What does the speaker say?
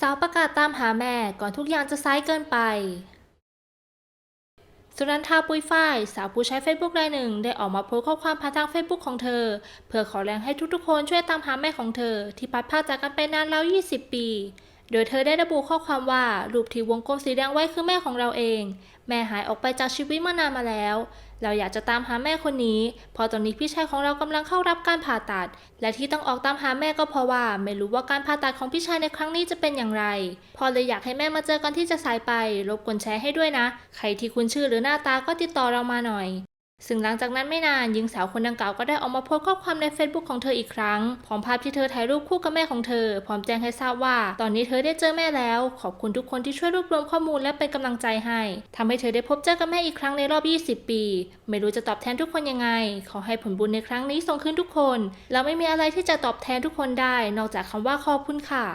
สาวประกาศตามหาแม่ก่อนทุกอย่างจะซ้ายเกินไป สุนันทาปุยฝ้าย สาวผู้ใช้ Facebook รายหนึ่ง ได้ออกมาโพสต์ข้อความผ่านทาง Facebook ของเธอ เพื่อขอแรงให้ทุกๆคนช่วยตามหาแม่ของเธอ ที่พัดพาจากกันไปนานแล้ว 20 ปี โดยเธอได้ระบุข้อความว่ารูปที่วงกลมสีแดงไว้คือแม่ของเราเอง แม่หายออกไปจากชีวิตมานานมาแล้ว เราอยากจะตามหาแม่คนนี้เพราะตอนนี้พี่ชายของเรากำลังเข้ารับการผ่าตัด และที่ต้องออกตามหาแม่ก็เพราะว่า ไม่รู้ว่าการผ่าตัดของพี่ชายในครั้งนี้จะเป็นอย่างไร พอเลยอยากให้แม่มาเจอกันที่จะสายไป รบกวนแชร์ให้ด้วยนะ ใครที่คุณชื่อหรือหน้าตาก็ติดต่อเรามาหน่อย ซึ่งหลังจากนั้นไม่นานหญิงสาวคนดังกล่าวก็ได้ออกมาโพสต์ข้อความใน Facebook ของเธออีกครั้ง พร้อมภาพที่เธอถ่ายรูปคู่กับแม่ของเธอ พร้อมแจ้งให้ทราบว่า ตอนนี้เธอได้เจอแม่แล้ว ขอบคุณทุกคนที่ช่วยรวบรวมข้อมูลและเป็นกำลังใจให้ทำให้เธอได้พบเจอกับแม่อีกครั้งในรอบ 20 ปี ไม่รู้จะตอบแทนทุกคนยังไง ขอให้ผลบุญในครั้งนี้ส่งคืนทุกคน เราไม่มีอะไรที่จะตอบแทนทุกคนได้ นอกจากคำว่าขอบคุณค่ะ